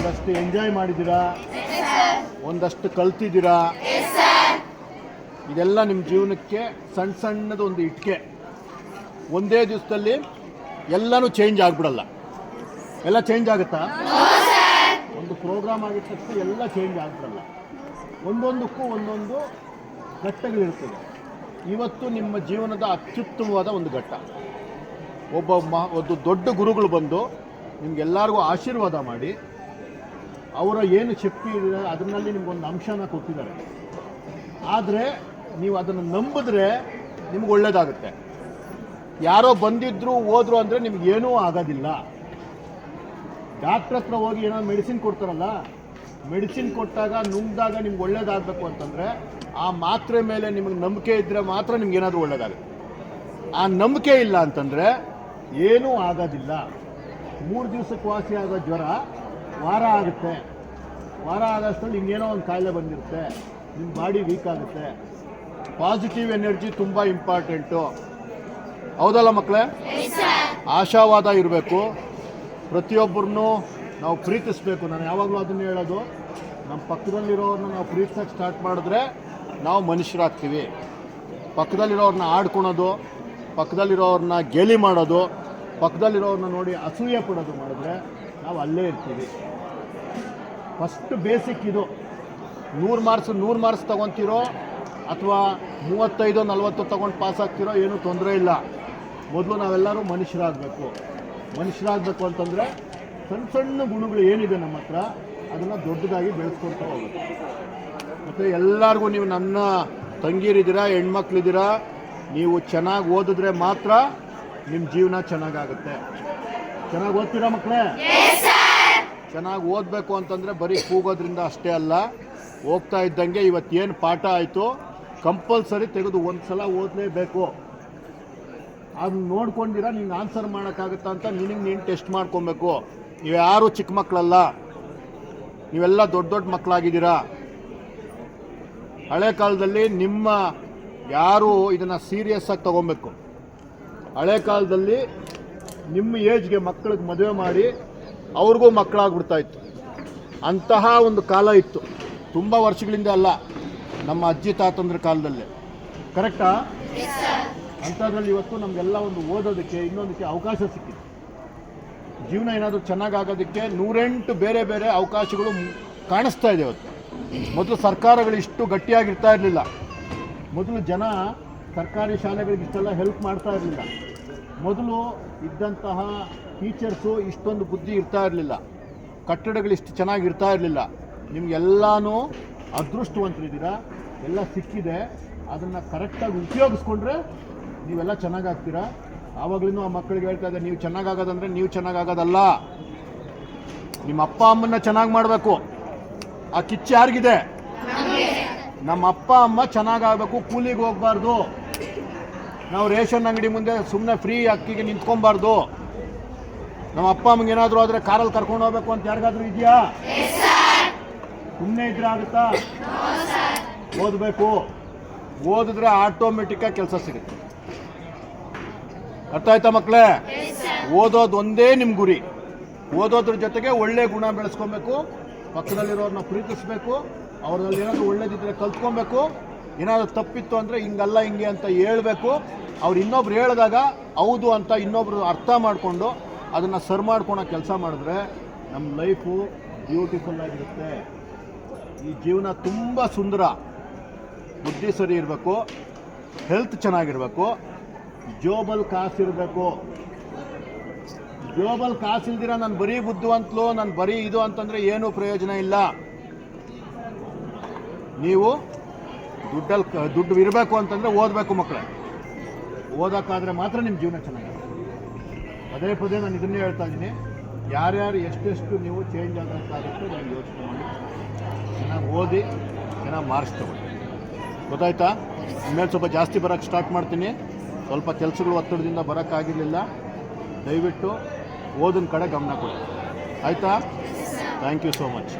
ಒಂದಷ್ಟು ಎಂಜಾಯ್ ಮಾಡಿದ್ದೀರಾ? ಒಂದಷ್ಟು ಕಲ್ತಿದ್ದೀರಾ? ಇದೆಲ್ಲ ನಿಮ್ಮ ಜೀವನಕ್ಕೆ ಸಣ್ಣ ಸಣ್ಣದ ಒಂದು ಇಟ್ಕೆ. ಒಂದೇ ದಿವಸದಲ್ಲಿ ಎಲ್ಲನೂ ಚೇಂಜ್ ಆಗ್ಬಿಡಲ್ಲ. ಎಲ್ಲ ಚೇಂಜ್ ಆಗುತ್ತಾ? ಒಂದು ಪ್ರೋಗ್ರಾಮ್ ಆಗಿದ ತಕ್ಷಣ ಎಲ್ಲ ಚೇಂಜ್ ಆಗ್ಬಿಡಲ್ಲ. ಒಂದೊಂದಕ್ಕೂ ಒಂದೊಂದು ಘಟ್ಟಗಳಿರ್ತದೆ ಇವತ್ತು ನಿಮ್ಮ ಜೀವನದ ಅತ್ಯುತ್ತಮವಾದ ಒಂದು ಘಟ್ಟ. ಒಬ್ಬ ಮಹ ಒಂದು ದೊಡ್ಡ ಗುರುಗಳು ಬಂದು ನಿಮ್ಗೆಲ್ಲರಿಗೂ ಆಶೀರ್ವಾದ ಮಾಡಿ ಅವರ ಏನು ಶಕ್ತಿ ಇದೆ, ಅದರಲ್ಲಿ ನಿಮ್ಗೊಂದು ಅಂಶನ ಕೊಟ್ಟಿದ್ದಾರೆ. ಆದರೆ ನೀವು ಅದನ್ನು ನಂಬಿದ್ರೆ ನಿಮ್ಗೆ ಒಳ್ಳೇದಾಗುತ್ತೆ. ಯಾರೋ ಬಂದಿದ್ರು, ಹೋದ್ರು ಅಂದರೆ ನಿಮ್ಗೆ ಏನೂ ಆಗೋದಿಲ್ಲ. ಡಾಕ್ಟ್ರ್ ಹತ್ರ ಹೋಗಿ ಏನೋ ಮೆಡಿಸಿನ್ ಕೊಡ್ತಾರಲ್ಲ, ಮೆಡಿಸಿನ್ ಕೊಟ್ಟಾಗ ನುಂಗಿದಾಗ ನಿಮ್ಗೆ ಒಳ್ಳೇದಾಗಬೇಕು ಅಂತಂದರೆ ಆ ಮಾತ್ರೆ ಮೇಲೆ ನಿಮಗೆ ನಂಬಿಕೆ ಇದ್ದರೆ ಮಾತ್ರ ನಿಮ್ಗೆ ಏನಾದರೂ ಒಳ್ಳೇದಾಗುತ್ತೆ. ಆ ನಂಬಿಕೆ ಇಲ್ಲ ಅಂತಂದರೆ ಏನೂ ಆಗೋದಿಲ್ಲ. ಮೂರು ದಿವಸಕ್ಕೆ ವಾಸಿ ಆಗೋ ಜ್ವರ ವಾರ ಆಗುತ್ತೆ. ವಾರ ಆಗೋಷ್ಟರಲ್ಲಿ ಹಿಂಗೇನೋ ಒಂದು ಕಾಯಿಲೆ ಬಂದಿರುತ್ತೆ. ನಿಮ್ಮ ಬಾಡಿ ವೀಕ್ ಆಗುತ್ತೆ. ಪಾಸಿಟಿವ್ ಎನರ್ಜಿ ತುಂಬ ಇಂಪಾರ್ಟೆಂಟು. ಹೌದಲ್ಲ ಮಕ್ಕಳೇ ಆಶಾವಾದ ಇರಬೇಕು. ಪ್ರತಿಯೊಬ್ಬರನ್ನು ನಾವು ಪ್ರೀತಿಸಬೇಕು. ನಾನು ಯಾವಾಗಲೂ ಅದನ್ನು ಹೇಳೋದು. ನಮ್ಮ ಪಕ್ಕದಲ್ಲಿರೋರನ್ನ ನಾವು ಪ್ರೀತಿಸೋಕ್ಕೆ ಸ್ಟಾರ್ಟ್ ಮಾಡಿದ್ರೆ ನಾವು ಮನುಷ್ಯರಾಗ್ತೀವಿ. ಪಕ್ಕದಲ್ಲಿರೋರನ್ನ ಆಡ್ಕೊಳೋದು ಪಕ್ಕದಲ್ಲಿರೋರನ್ನ ಗೇಲಿ ಮಾಡೋದು ಪಕ್ಕದಲ್ಲಿರೋರನ್ನ ನೋಡಿ ಅಸೂಯೆ ಪಡೋದು ಮಾಡಿದ್ರೆ ನಾವು ಅಲ್ಲೇ ಇರ್ತೀವಿ. ಫಸ್ಟ್ ಬೇಸಿಕ್ ಇದು. ನೂರು ಮಾರ್ಕ್ಸ್ ನೂರು ಮಾರ್ಕ್ಸ್ ತೊಗೊತೀರೋ ಅಥವಾ ಮೂವತ್ತೈದು, ನಲ್ವತ್ತು ತೊಗೊಂಡು ಪಾಸ್ ಆಗ್ತಿರೋ ಏನೂ ತೊಂದರೆ ಇಲ್ಲ. ಮೊದಲು ನಾವೆಲ್ಲರೂ ಮನುಷ್ಯರಾಗಬೇಕು. ಮನುಷ್ಯರಾಗಬೇಕು ಅಂತಂದರೆ ಸಣ್ಣ ಸಣ್ಣ ಗುಣಗಳು ಏನಿದೆ ನಮ್ಮ ಹತ್ರ, ಅದನ್ನು ದೊಡ್ಡದಾಗಿ ಬೆಳೆಸ್ಕೊಳ್ತಾ ಹೋಗುತ್ತೆ ಮತ್ತು ಎಲ್ಲರಿಗೂ ನೀವು ನನ್ನ ತಂಗೀರಿದ್ದೀರಾ, ಹೆಣ್ಮಕ್ಳಿದ್ದೀರಾ, ನೀವು ಚೆನ್ನಾಗಿ ಓದಿದ್ರೆ ಮಾತ್ರ ನಿಮ್ಮ ಜೀವನ ಚೆನ್ನಾಗಾಗುತ್ತೆ. ಚೆನ್ನಾಗಿ ಓದ್ತೀರಾ ಮಕ್ಕಳೇ ಚೆನ್ನಾಗಿ ಓದಬೇಕು ಅಂತಂದರೆ ಬರೀ ಕೂಗೋದ್ರಿಂದ ಅಷ್ಟೇ ಅಲ್ಲ. ಹೋಗ್ತಾ ಇದ್ದಂಗೆ ಏನು ಪಾಠ ಆಯಿತು ಕಂಪಲ್ಸರಿ ತೆಗೆದು ಒಂದು ಸಲ ಓದಲೇಬೇಕು. ಅದನ್ನ ನೋಡ್ಕೊಂಡಿರ ನೀನು ಆನ್ಸರ್ ಮಾಡೋಕ್ಕಾಗುತ್ತಾ ಅಂತ ನಿನಗೆ ನೀನು ಟೆಸ್ಟ್ ಮಾಡ್ಕೊಬೇಕು. ನೀವು ಯಾರು ಚಿಕ್ಕ ಮಕ್ಕಳಲ್ಲ ನೀವೆಲ್ಲ ದೊಡ್ಡ ದೊಡ್ಡ ಮಕ್ಕಳಾಗಿದ್ದೀರಾ ಹಳೆ ಕಾಲದಲ್ಲಿ ನಿಮ್ಮ ಯಾರು ಇದನ್ನು ಸೀರಿಯಸ್ ಆಗಿ ತಗೊಬೇಕು. ಹಳೆ ಕಾಲದಲ್ಲಿ ನಿಮ್ಮ ಏಜ್ಗೆ ಮಕ್ಕಳಿಗೆ ಮದುವೆ ಮಾಡಿ ಅವ್ರಿಗೂ ಮಕ್ಕಳಾಗ್ಬಿಡ್ತಾ ಇತ್ತು ಅಂತಹ ಒಂದು ಕಾಲ ಇತ್ತು. ತುಂಬ ವರ್ಷಗಳಿಂದ ಅಲ್ಲ ನಮ್ಮ ಅಜ್ಜಿ ತಾತಂದ್ರ ಕಾಲದಲ್ಲೇ. ಕರೆಕ್ಟಾ ಅಂಥದ್ರಲ್ಲಿ ಇವತ್ತು ನಮಗೆಲ್ಲ ಒಂದು ಓದೋದಕ್ಕೆ ಇನ್ನೊಂದಕ್ಕೆ ಅವಕಾಶ ಸಿಕ್ಕಿದೆ. ಜೀವನ ಏನಾದರೂ ಚೆನ್ನಾಗಾಗೋದಕ್ಕೆ ನೂರೆಂಟು ಬೇರೆ ಬೇರೆ ಅವಕಾಶಗಳು ಕಾಣಿಸ್ತಾ ಇದೆ ಇವತ್ತು. ಮೊದಲು ಸರ್ಕಾರಗಳು ಇಷ್ಟು ಗಟ್ಟಿಯಾಗಿರ್ತಾ ಇರಲಿಲ್ಲ. ಮೊದಲು ಜನ ಸರ್ಕಾರಿ ಶಾಲೆಗಳಿಗೆ ಇಷ್ಟೆಲ್ಲ ಹೆಲ್ಪ್ ಮಾಡ್ತಾ ಇರಲಿಲ್ಲ. ಮೊದಲು ಇದ್ದಂತಹ ಟೀಚರ್ಸು ಇಷ್ಟೊಂದು ಬುದ್ಧಿ ಇರ್ತಾ ಇರಲಿಲ್ಲ. ಕಟ್ಟಡಗಳು ಇಷ್ಟು ಚೆನ್ನಾಗಿ ಇರ್ತಾ ಇರಲಿಲ್ಲ. ನಿಮ್ಗೆಲ್ಲನೂ ಅದೃಷ್ಟವಂತರಿದ್ದೀರಾ? ಎಲ್ಲ ಸಿಕ್ಕಿದೆ. ಅದನ್ನು ಕರೆಕ್ಟಾಗಿ ಉಪಯೋಗಿಸ್ಕೊಂಡ್ರೆ ನೀವೆಲ್ಲ ಚೆನ್ನಾಗಾಗ್ತೀರಾ ಆವಾಗಲೂ ಆ ಮಕ್ಕಳಿಗೆ ಹೇಳ್ತಾ ಇದ್ದಾರೆ ನೀವು ಚೆನ್ನಾಗಾಗೋದಂದ್ರೆ ನೀವು ಚೆನ್ನಾಗಾಗೋದಲ್ಲ ನಿಮ್ಮ ಅಪ್ಪ ಅಮ್ಮನ್ನ ಚೆನ್ನಾಗಿ ಮಾಡಬೇಕು. ಆ ಕಿಚ್ಚು ಯಾರಿಗಿದೆ? ನಮ್ಮ ಅಪ್ಪ ಅಮ್ಮ ಚೆನ್ನಾಗಾಗಬೇಕು ಕೂಲಿಗೆ ಹೋಗ್ಬಾರ್ದು. ನಾವು ರೇಷನ್ ಅಂಗಡಿ ಮುಂದೆ ಸುಮ್ಮನೆ ಫ್ರೀ ಅಕ್ಕಿಗೆ ನಿಂತ್ಕೊಬಾರ್ದು. ನಮ್ಮ ಅಪ್ಪ ಅಮ್ಮಗೆ ಏನಾದರೂ ಆದರೆ ಕಾರಲ್ಲಿ ಕರ್ಕೊಂಡು ಹೋಗ್ಬೇಕು ಅಂತ ಯಾರಿಗಾದ್ರೂ ಇದೆಯಾ? ಸುಮ್ಮನೆ ಇದ್ರೆ ಆಗುತ್ತಾ? ಓದಬೇಕು. ಓದಿದ್ರೆ ಆಟೋಮೆಟಿಕ್ಕಾಗಿ ಕೆಲಸ ಸಿಗುತ್ತೆ. ಅರ್ಥ ಆಯ್ತಾ ಮಕ್ಕಳೇ ಓದೋದು ಒಂದೇ ನಿಮ್ಮ ಗುರಿ. ಓದೋದ್ರ ಜೊತೆಗೆ ಒಳ್ಳೆ ಗುಣ ಬೆಳೆಸ್ಕೊಬೇಕು. ಪಕ್ಕದಲ್ಲಿರೋರನ್ನ ಪ್ರೀತಿಸ್ಬೇಕು. ಅವ್ರಲ್ಲಿ ಏನಾದರೂ ಒಳ್ಳೇದಿದ್ರೆ ಕಲ್ತ್ಕೊಬೇಕು. ಏನಾದರೂ ತಪ್ಪಿತ್ತು ಅಂದರೆ ಹಿಂಗಲ್ಲ ಹಿಂಗೆ ಅಂತ ಹೇಳಬೇಕು. ಅವ್ರು ಇನ್ನೊಬ್ರು ಹೇಳಿದಾಗ ಹೌದು ಅಂತ ಇನ್ನೊಬ್ರು ಅರ್ಥ ಮಾಡಿಕೊಂಡು ಅದನ್ನು ಸರ್ ಮಾಡ್ಕೊಳೋ ಕೆಲಸ ಮಾಡಿದ್ರೆ ನಮ್ಮ ಲೈಫು ಬ್ಯೂಟಿಫುಲ್ ಆಗಿರುತ್ತೆ. ಈ ಜೀವನ ತುಂಬ ಸುಂದರ. ಬುದ್ಧಿ ಸರಿ ಇರಬೇಕು. ಹೆಲ್ತ್ ಚೆನ್ನಾಗಿರಬೇಕು. ಜೋಬಲ್ ಕಾಸಿರಬೇಕು ಜೋಬಲ್ ಕಾಸಿಲ್ದಿರ ನಾನು ಬರೀ ಬುದ್ಧಿವಂತಲು ನಾನು ಬರೀ ಇದು ಅಂತಂದರೆ ಏನೂ ಪ್ರಯೋಜನ ಇಲ್ಲ. ನೀವು ದುಡ್ಡಲ್ಲಿ ದುಡ್ಡು ಇರಬೇಕು ಅಂತಂದರೆ ಓದಬೇಕು ಮಕ್ಕಳೇ ಓದೋಕ್ಕಾದರೆ ಮಾತ್ರ ನಿಮ್ಮ ಜೀವನ ಚೆನ್ನಾಗಿರುತ್ತೆ ಪದೇ ಪದೇ ನಾನು ಇದನ್ನೇ ಹೇಳ್ತಾ ಇದ್ದೀನಿ. ಯಾರ್ಯಾರು ಎಷ್ಟೆಷ್ಟು ನೀವು ಚೇಂಜ್ ಆಗೋಕ್ಕಾಗುತ್ತೆ ನಾನು ಯೋಚನೆ ಮಾಡಿ, ಚೆನ್ನಾಗಿ ಓದಿ, ಚೆನ್ನಾಗಿ ಮಾರ್ಕ್ಸ್ ತಗೊಳ್ಳಿ. ಗೊತ್ತಾಯ್ತಾ? ಇನ್ಮೇಲೆ ಸ್ವಲ್ಪ ಜಾಸ್ತಿ ಬರೋಕ್ಕೆ ಸ್ಟಾರ್ಟ್ ಮಾಡ್ತೀನಿ. ಸ್ವಲ್ಪ ಕೆಲಸಗಳು ಒತ್ತಡದಿಂದ ಬರೋಕ್ಕಾಗಿರಲಿಲ್ಲ. ದಯವಿಟ್ಟು ಓದಿನ ಕಡೆ ಗಮನ ಕೊಡಿ. ಆಯಿತಾ? Thank you so much